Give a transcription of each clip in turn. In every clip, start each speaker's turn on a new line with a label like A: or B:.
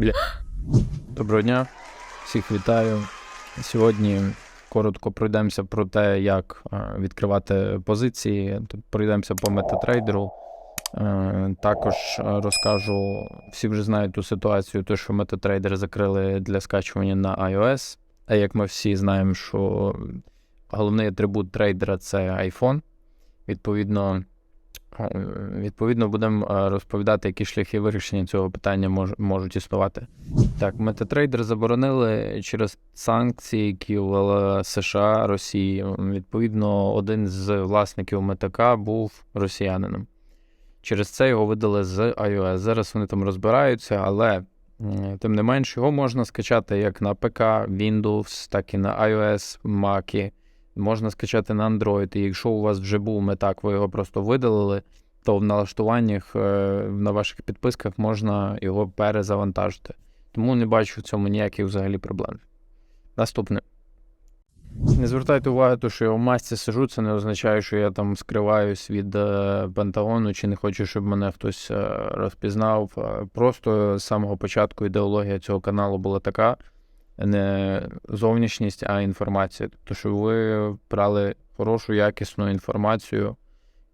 A: Бля. Доброго дня, всіх вітаю. Сьогодні коротко пройдемося про те, як е, відкривати позиції. Пройдемося по метатрейдеру. Е, Також е, розкажу, всі вже знають ту ситуацію, то що метатрейдер закрили для скачування на iOS. А як ми всі знаємо, що головний атрибут трейдера це iPhone. Відповідно, відповідно, будемо е, розповідати, які шляхи вирішення цього питання мож, можуть існувати. Так, метатрейдер заборонили через санкції, які ввела США Росії. Відповідно, один з власників метака був росіянином. Через це його видали з iOS. Зараз вони там розбираються, але тим не менш його можна скачати як на ПК, Windows, так і на iOS, Mac. Можна скачати на Android. І якщо у вас вже був метак, ви його просто видалили, то в налаштуваннях е, на ваших підписках можна його перезавантажити. Тому не бачу в цьому ніяких взагалі проблем. Наступне. Не звертайте уваги, то, що я в масці сижу, це не означає, що я там скриваюсь від е, Пентагону чи не хочу, щоб мене хтось е, розпізнав. Просто з самого початку ідеологія цього каналу була така: не зовнішність, а інформація. Тобто, що ви брали хорошу, якісну інформацію.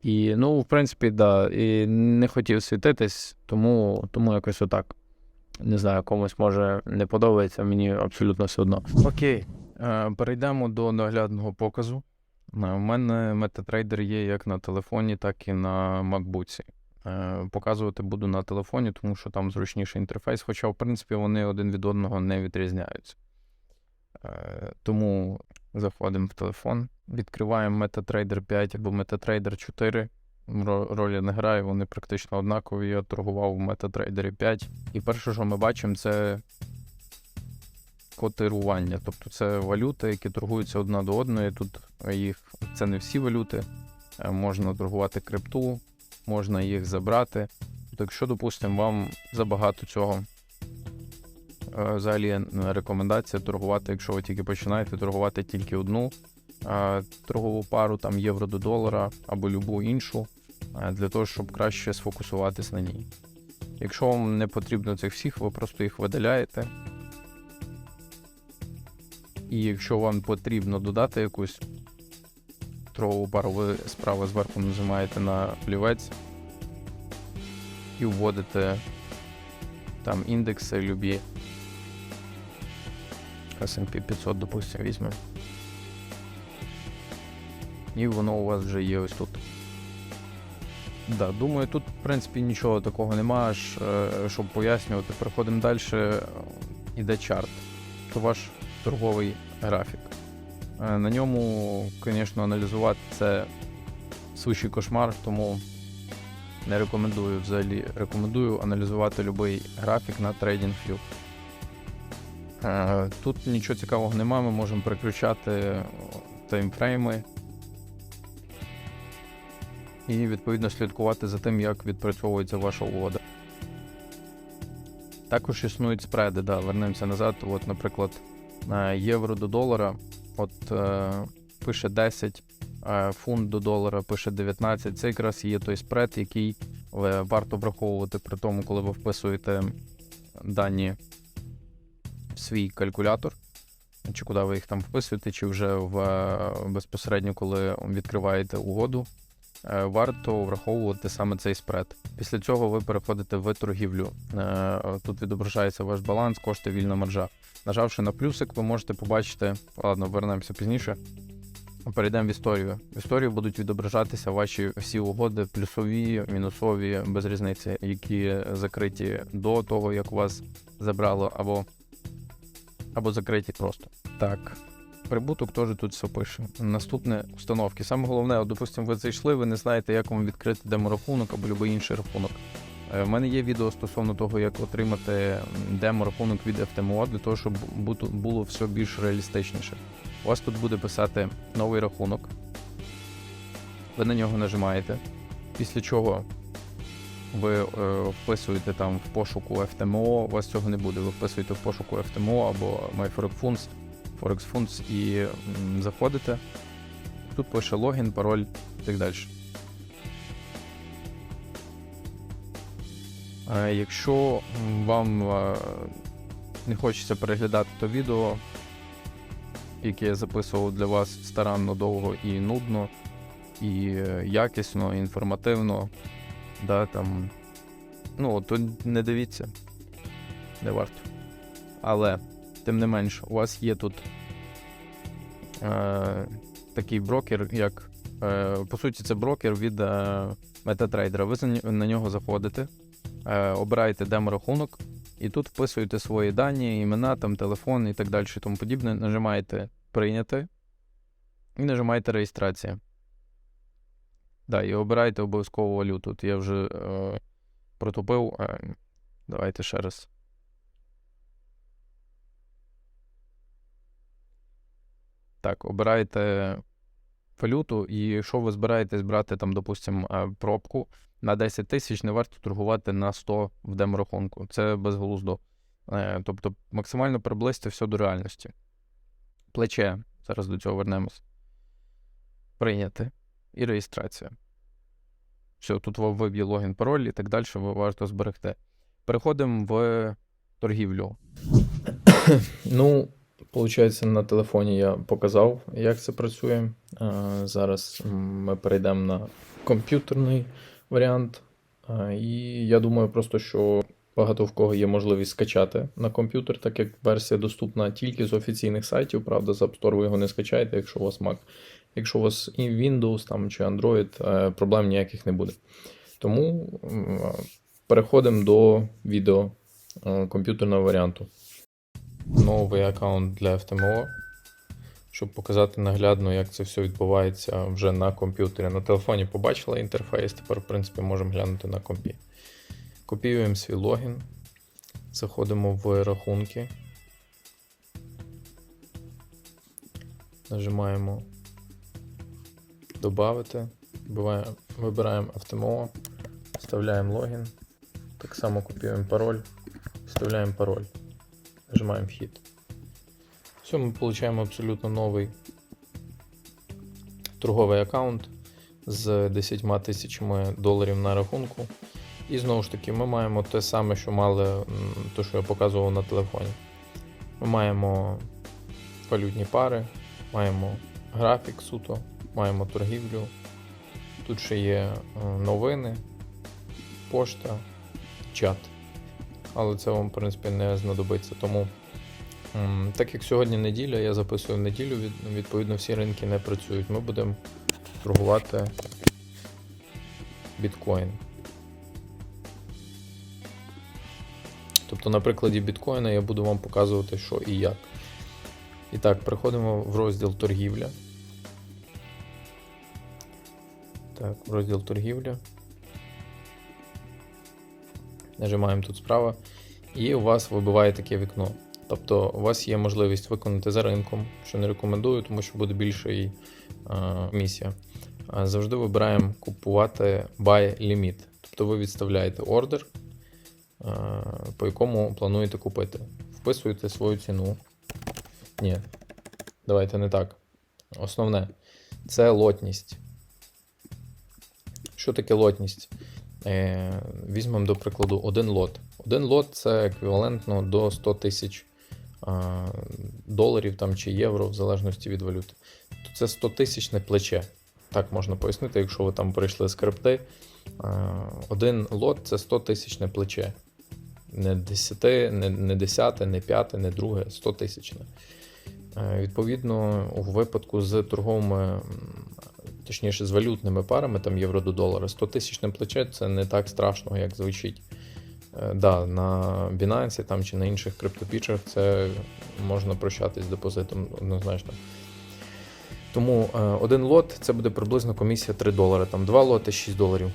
A: І, ну, в принципі, да, і не хотів світитись, тому, тому якось отак. Не знаю, комусь може не подобається, мені абсолютно все одно. Окей, е, перейдемо до наглядного показу. У мене метатрейдер є як на телефоні, так і на MacBook. Е, Показувати буду на телефоні, тому що там зручніший інтерфейс, хоча, в принципі, вони один від одного не відрізняються. Е, Тому заходимо в телефон, відкриваємо MetaTrader 5 або MetaTrader 4. Ро- Ролі не грає, вони практично однакові. Я торгував в MetaTrader 5. І перше, що ми бачимо, це котирування. Тобто це валюти, які торгуються одна до одної. Тут їх це не всі валюти. Е, Можна торгувати крипту, можна їх забрати. Якщо, допустимо, вам забагато цього. е, Взагалі е, рекомендація торгувати, якщо ви тільки починаєте торгувати тільки одну е, торгову пару, там євро до долара або любу іншу, для того, щоб краще сфокусуватись на ній. Якщо вам не потрібно цих всіх, ви просто їх видаляєте. І якщо вам потрібно додати якусь торгову пару, ви справа зверху нажимаєте на плівець і вводите там індекси любі. S&P 500, допустимо, візьмемо. І воно у вас вже є ось тут. Да, думаю, тут, в принципі, нічого такого нема, аж, е, щоб пояснювати. Переходимо далі. Іде чарт. То ваш торговий графік. Е, На ньому, звісно, аналізувати це сущий кошмар, тому не рекомендую взагалі. Рекомендую аналізувати будь-який графік на TradingView. Е, Тут нічого цікавого немає, ми можемо переключати таймфрейми і відповідно слідкувати за тим, як відпрацьовується ваша угода. Також існують спреди, да, вернемося назад. От, наприклад, е, євро до долара, от е, пише 10, е, фунт до долара пише 19. Це якраз є той спред, який е, варто враховувати при тому, коли ви вписуєте дані в свій калькулятор, чи куди ви їх там вписуєте, чи вже в, е, безпосередньо, коли відкриваєте угоду. Е, Варто враховувати саме цей спред. Після цього ви переходите в торгівлю. Е, Тут відображається ваш баланс, кошти, вільна маржа. Нажавши на плюсик, ви можете побачити. Ладно, вернемося пізніше. Перейдемо в історію. В історію будуть відображатися ваші всі угоди, плюсові, мінусові, без різниці, які закриті до того, як вас забрало, або, або закриті просто. Так. Прибуток теж тут все пише. Наступне установки. Саме головне, допустимо, ви зайшли, ви не знаєте, як вам відкрити деморахунок або будь-який інший рахунок. Е, У мене є відео стосовно того, як отримати демо-рахунок від FTMO, для того, щоб було все більш реалістичніше. У вас тут буде писати новий рахунок. Ви на нього нажимаєте. Після чого ви е, вписуєте там в пошуку FTMO, у вас цього не буде. Ви вписуєте в пошуку FTMO або MyForexFunds, ForexFunds і заходите. Тут пише логін, пароль і так далі. Е, Якщо вам е, не хочеться переглядати то відео, яке я записував для вас старанно довго і нудно, і е, якісно, і інформативно, да, там, ну, то не дивіться, не варто. Але, тим не менш, у вас є тут е, такий брокер, як. Е, по суті, це брокер від е, MetaTrader. Ви на нього заходите, е, обираєте демо-рахунок, і тут вписуєте свої дані, імена, там, телефон і так далі, і тому подібне. Нажимаєте прийняти і нажимаєте реєстрація. Да, і обираєте обов'язково валюту. От я вже е, протупив. Е, давайте ще раз. Так, обираєте валюту, і якщо ви збираєтесь брати там, допустимо, е, пробку на 10 тисяч, не варто торгувати на 100 в деморахунку. Це безглуздо. Е, Тобто максимально приблизьте все до реальності. Плече, зараз до цього вернемось. Прийняти. І реєстрація. Все, тут вам виб'є логін, пароль і так далі, ви варто зберегти. Переходимо в торгівлю. ну, виходить, на телефоні я показав, як це працює. Е, Зараз ми перейдемо на комп'ютерний варіант. Е, І я думаю, просто що багато в кого є можливість скачати на комп'ютер, так як версія доступна тільки з офіційних сайтів. Правда, з App Store ви його не скачаєте, якщо у вас Mac. Якщо у вас і Windows там, чи Android, е, проблем ніяких не буде. Тому переходимо до відео комп'ютерного варіанту. Новий аккаунт для FTMO, щоб показати наглядно, як це все відбувається вже на комп'ютері. На телефоні побачили інтерфейс, тепер, в принципі, можемо глянути на компі. Копіюємо свій логін, заходимо в рахунки, нажимаємо Добавити, вибираємо FTMO, вставляємо логін, так само копіюємо пароль, вставляємо пароль. Нажимаємо вхід. Все, ми отримуємо абсолютно новий торговий аккаунт з 10 тисячами доларів на рахунку. І знову ж таки, ми маємо те саме, що мали, те, що я показував на телефоні. Ми маємо валютні пари, маємо графік суто, маємо торгівлю. Тут ще є е, новини, пошта, чат але це вам, в принципі, не знадобиться. Тому, так як сьогодні неділя, я записую неділю, відповідно, всі ринки не працюють. Ми будемо торгувати біткоін. Тобто, на прикладі біткоїна я буду вам показувати, що і як. І так, переходимо в розділ торгівля. Так, розділ торгівля. Нажимаємо тут справа, і у вас вибиває таке вікно. Тобто у вас є можливість виконати за ринком, що не рекомендую, тому що буде більша її місія. Завжди вибираємо купувати buy limit. Тобто ви відставляєте ордер, по якому плануєте купити. Вписуєте свою ціну. Ні, давайте не так. Основне це лотність. Що таке лотність? Е, Візьмемо, до прикладу, один лот. Один лот це еквівалентно до 100 тисяч доларів там, чи євро, в залежності від валюти. То це 100 тисячне плече. Так можна пояснити, якщо ви там прийшли з крипти. Один лот це 100 тисячне плече. Не 10, не, не 10, не 5, не 2, 100 тисячне. Е, Відповідно, у випадку з торговими, точніше, з валютними парами, там євро до долара, 100 тисячне плече це не так страшно, як звучить. Е, Да, на Binance там, чи на інших криптопічах це можна прощатись з депозитом однозначно. Тому е, один лот це буде приблизно комісія 3 долари, там два лоти 6 доларів.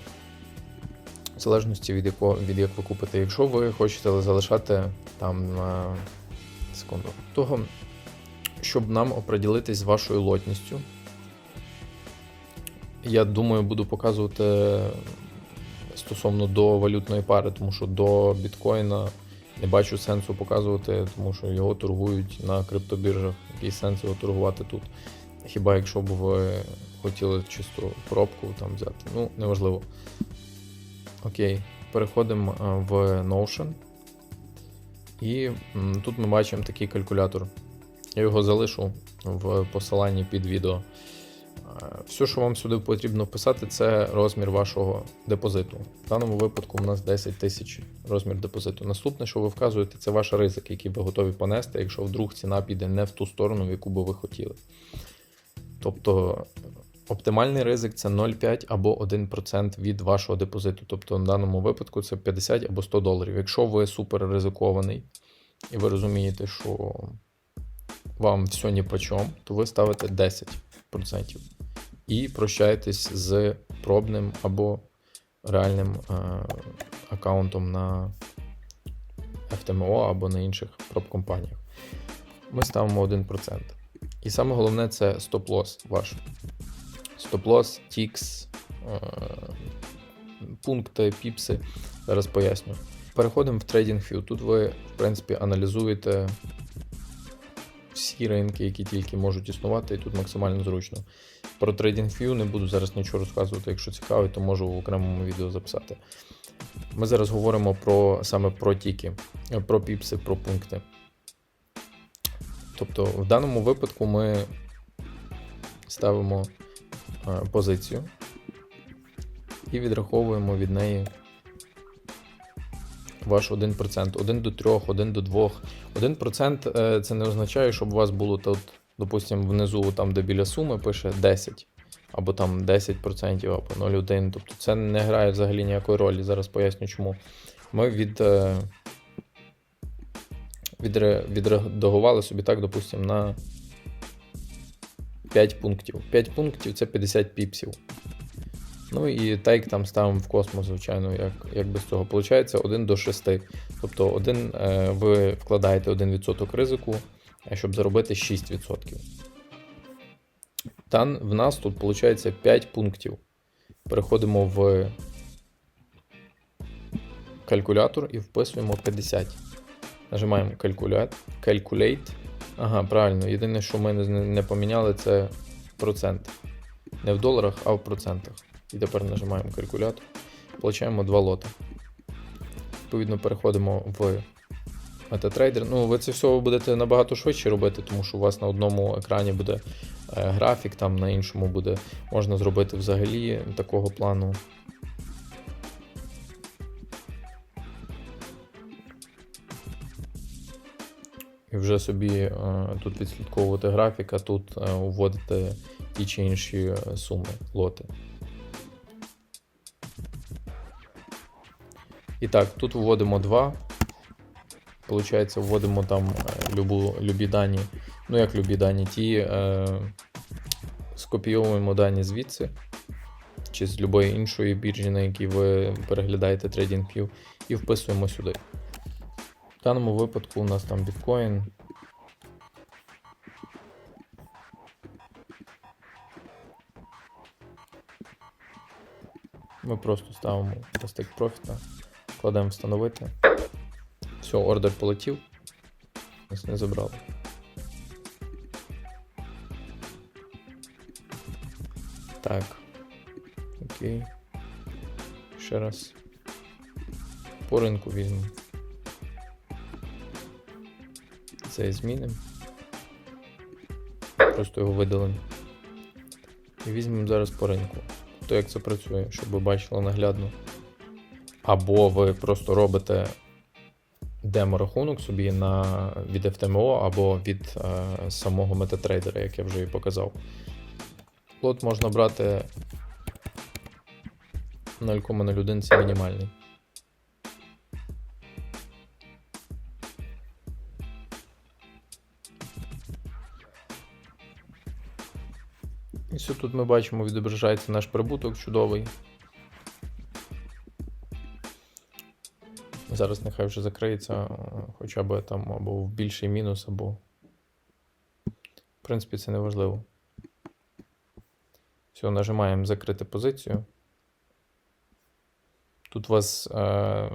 A: В залежності від якого від як ви купите. Якщо ви хочете залишати там секунду, того, щоб нам оприділитись з вашою лотністю, я думаю, буду показувати стосовно до валютної пари, тому що до біткоїна не бачу сенсу показувати, тому що його торгують на криптобіржах. Який сенс його торгувати тут? Хіба якщо б ви хотіли чисто пробку там взяти? Ну, неважливо. Окей. переходимо е, в Notion. І тут ми бачимо такий калькулятор. Я його залишу в посиланні під відео. Все, що вам сюди потрібно вписати, це розмір вашого депозиту. В даному випадку у нас 10 тисяч розмір депозиту. Наступне, що ви вказуєте, це ваш ризик, який ви готові понести, якщо вдруг ціна піде не в ту сторону, в яку би ви хотіли. Тобто оптимальний ризик це 0,5 або 1% від вашого депозиту. Тобто в даному випадку це 50 або 100 доларів. Якщо ви супер ризикований і ви розумієте, що вам все ні по чому, то ви ставите 10% і прощаєтесь з пробним або реальним е, аккаунтом на FTMO або на інших проб-компаніях. Ми ставимо 1%. І саме головне це стоп-лосс ваш. Стоп-лосс, тікс, е, пункти, піпси. Зараз поясню. Переходимо в TradingView. Тут ви, в принципі, аналізуєте всі ринки, які тільки можуть існувати, і тут максимально зручно. Про TradingView не буду зараз нічого розказувати, якщо цікаво, то можу в окремому відео записати. Ми зараз говоримо про саме про тіки, про піпси, про пункти. Тобто, в даному випадку ми ставимо е, позицію і відраховуємо від неї ваш 1%. 1 до 3, 1 до 2. 1% е, це не означає, щоб у вас було тут, допустимо, внизу, там, де біля суми, пише 10, або там 10%, або 0,1. Тобто це не грає взагалі ніякої ролі. Зараз поясню чому. Ми від. е, відредагували собі так, допустимо, на 5 пунктів. 5 пунктів це 50 піпсів. Ну і тейк там ставимо в космос, звичайно, як, як без цього. Получається 1 до 6. Тобто один, е, ви вкладаєте 1% ризику, щоб заробити 6%. Та в нас тут виходить 5 пунктів. Переходимо в калькулятор і вписуємо 50. Нажимаємо Calculate. Ага, правильно. Єдине, що ми не поміняли, це процент. Не в доларах, а в процентах. І тепер нажимаємо калькулятор. Получаємо два лоти. Відповідно, переходимо в MetaTrader. Ну, ви це все будете набагато швидше робити, тому що у вас на одному екрані буде е, графік, там на іншому буде можна зробити взагалі такого плану. І вже собі е, тут відслідковувати графік, а тут е, вводити ті чи інші суми, лоти. І так, тут вводимо 2. Получається, вводимо там е, любу, любі дані. Ну, як любі дані, ті е, скопійовуємо дані звідси, чи з любої іншої біржі, на якій ви переглядаєте TradingView, і вписуємо сюди. В даному випадку у нас там біткоін. Ми просто ставимо стик профіта, кладемо встановити. Все, ордер полетів. Нас не забрали. Так. Окей. Ще раз. По ринку візьмемо. Це змінимо. Просто його видалимо. І візьмемо зараз по ринку. То як це працює, щоб ви бачили наглядно. Або ви просто робите демо-рахунок собі на, від FTMO або від е, самого MetaTrader, як я вже і показав. Лот можна брати 0,01 це мінімальний. І все тут ми бачимо, відображається наш прибуток чудовий. Зараз нехай вже закриється е, хоча б там або в більший мінус, або. В принципі, це не важливо. Все, нажимаємо закрити позицію. Тут вас е,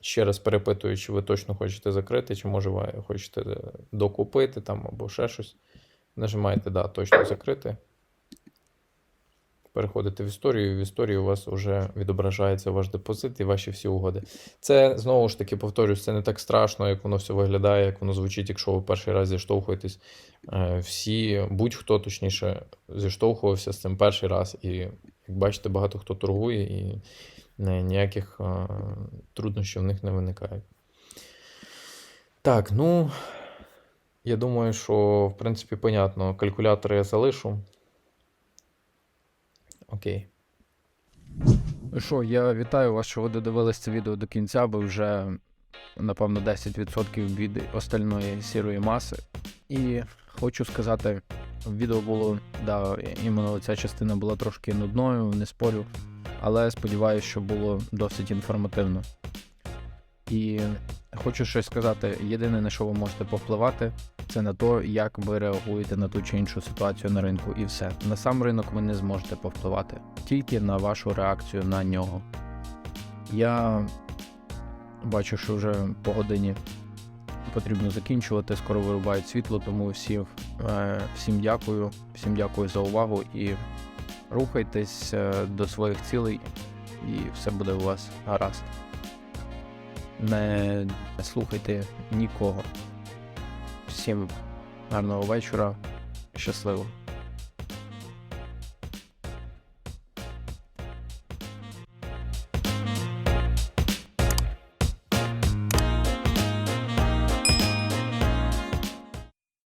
A: ще раз перепитую, чи ви точно хочете закрити, чи може ви хочете докупити там або ще щось. Нажимаєте, да, точно закрити. Переходите в історію, і в історії у вас вже відображається ваш депозит і ваші всі угоди. Це знову ж таки повторюсь, це не так страшно, як воно все виглядає, як воно звучить, якщо ви перший раз зіштовхуєтесь. Е, Всі, будь-хто точніше, зіштовхувався з цим перший раз. І як бачите, багато хто торгує, і е, ніяких е, труднощів в них не виникає. Так, ну. Я думаю, що, в принципі, понятно. Калькулятор я залишу. Окей. Ну що, я вітаю вас, що ви додивились це відео до кінця, бо вже, напевно, 10% від остальної сірої маси. І хочу сказати, відео було, да, іменно ця частина була трошки нудною, не спорю. Але сподіваюся, що було досить інформативно. І хочу щось сказати: єдине, на що ви можете повпливати, це на те, як ви реагуєте на ту чи іншу ситуацію на ринку, і все. На сам ринок ви не зможете повпливати, тільки на вашу реакцію на нього. Я бачу, що вже по годині потрібно закінчувати, скоро вирубають світло, тому всім, е, всім дякую, всім дякую за увагу і рухайтесь е, до своїх цілей, і все буде у вас гаразд. Не слухайте нікого. Всім гарного вечора. Щасливо.